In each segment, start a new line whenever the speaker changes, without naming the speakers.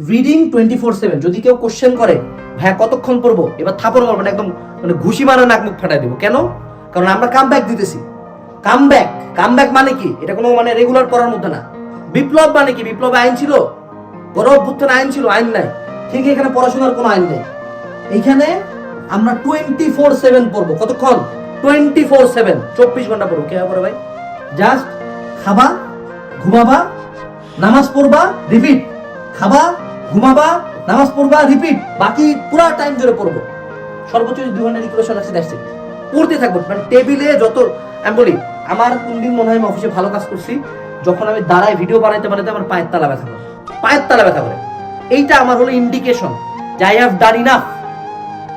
Reading twenty four seven যদি কেউ question করে, ভাইয়া, কতক্ষণ পড়ব? এবার থাপড় মারবো না, একদম মানে ঘুষি মারা নাক মুখ ফাটাই দেবো। কেন? কারণ আমরা কাম ব্যাক দিতেছি। কাম ব্যাক কাম ব্যাক মানে কি? এটা কোনো মানে রেগুলার পড়ার মধ্যে না। বিপ্লব মানে কি? বিপ্লব আইন ছিল? গণ অভ্যুত্থান আইন ছিল? আইন নাই। ঠিক এখানে পড়াশোনার কোনো আইন নেই। এইখানে আমরা টোয়েন্টি ফোর সেভেন পড়ব। কতক্ষণ? টোয়েন্টি ফোর সেভেন চব্বিশ ঘণ্টা পড়ব। কে পড়ে ভাই? জাস্ট খাবা, ঘুমাবা, নামাজ পড়বা রিপিট খাবা ঘুমাবা, নামাজ পড়বা রিপিট বাকি পুরা টাইম জুড়ে পড়ব। সর্বোচ্চ দুই ঘণ্টা রিকুলেশন আছে দেখছি পড়তে থাকব মানে টেবিলে যত, আমি বলি, আমার কোন দিন মনে হয় আমি অফিসে ভালো কাজ করছি, যখন আমি দাঁড়ায় ভিডিও বানাইতে বানাইতে আমার পায়ের তালা ব্যথা করে। পায়ের তালা ব্যথা করে। এইটা আমার হলো ইন্ডিকেশন যে I have done enough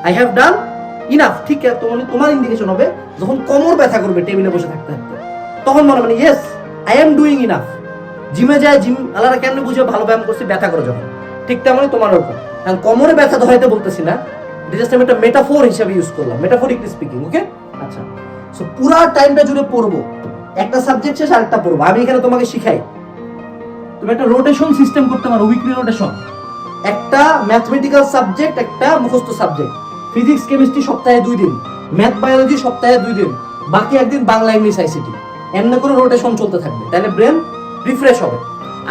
I have done enough ঠিক আছে, তোমার তোমার ইন্ডিকেশন হবে, যখন কোমর ব্যথা করবে টেবিলে বসে থাকতে থাকতে। তখন মনে মানে yes I am doing enough জিমে যায় জিম আল্লাহরা কেন বুঝে, ভালো ব্যায়াম করছি, ব্যথা করে যখন। ঠিক তেমনই তোমার ওরকম কারণ কোমরে ব্যথা ধরাইতে বলতেছি না জাস্ট আমি একটা মেটাফোর হিসাবে ইউজ করলাম স্পিকিং ওকে আচ্ছা। সো টাইমটা জুড়ে পড়ব, একটা সাবজেক্ট শেষ আরেকটা পড়ব, আমি এখানে তোমাকে শিখাই। তুমি একটা রোটেশন সিস্টেম করতে পারো উইকলি রোটেশন একটা ম্যাথমেটিক্যাল সাবজেক্ট একটা মুখস্থ সাবজেক্ট ফিজিক্স কেমিস্ট্রি সপ্তাহে দুই দিন ম্যাথ বায়োলজি সপ্তাহে দুই দিন, বাকি একদিন বাংলা, ইংলিশ আইসিটি এমনি করে রোটেশন চলতে থাকবে, তাহলে ব্রেন রিফ্রেশ হবে।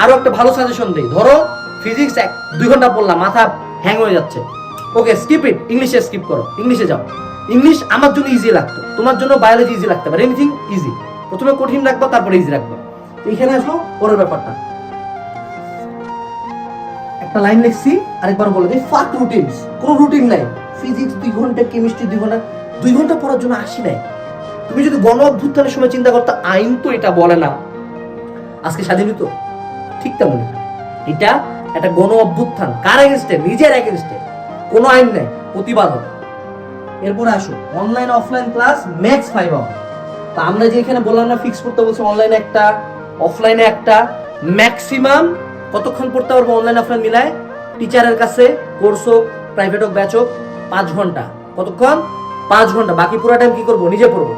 আরও একটা ভালো সাজেশন দেই। ধরো ফিজিক্স এক দুই ঘণ্টা পড়লাম, মাথা হ্যাং হয়ে যাচ্ছে। ওকে স্কিপ ইট ইংলিশে স্কিপ করো ইংলিশে যাও। ইংলিশ আমার জন্য ইজি লাগতো, তোমার জন্য বায়োলজি ইজি লাগতে পারে এনিথিং ইজি প্রথমে কঠিন রাখব, তারপরে ইজি রাখব। তো এখানে আসো, পরের ব্যাপারটা। একটা লাইন লিখছি, আরেকবার বলে দিই ফাক রুটিনস কোনো রুটিন নাই। ফিজিক্স দুই ঘণ্টা কেমিস্ট্রি দুই ঘণ্টা দুই ঘণ্টা পড়ার জন্য আসি নাই। তুমি যদি গণ অভ্যুত্থানের সময় চিন্তা করতে, আইন তো এটা বলে না। আজকে স্বাধীন তো, ঠিক তেমনই। এটা একটা গণ অভ্যুত্থান। কার এগেনস্টে নিজের এগেনস্টে কোনো আইন নেই। প্রতিবাদ এরপরে আসো। Online offline class max five hour তা আমরা যে এখানে বললাম না ফিক্স করতে বলছি অনলাইনে একটা অফলাইনে একটা ম্যাক্সিমাম কতক্ষণ পড়তে পারব অনলাইন অফলাইন মিলায়? টিচারের কাছে কোর্স হোক প্রাইভেট হোক ব্যাচ হোক, পাঁচ ঘণ্টা। কতক্ষণ? পাঁচ ঘণ্টা। বাকি পুরো টাইম কি করব? নিজে পড়ব।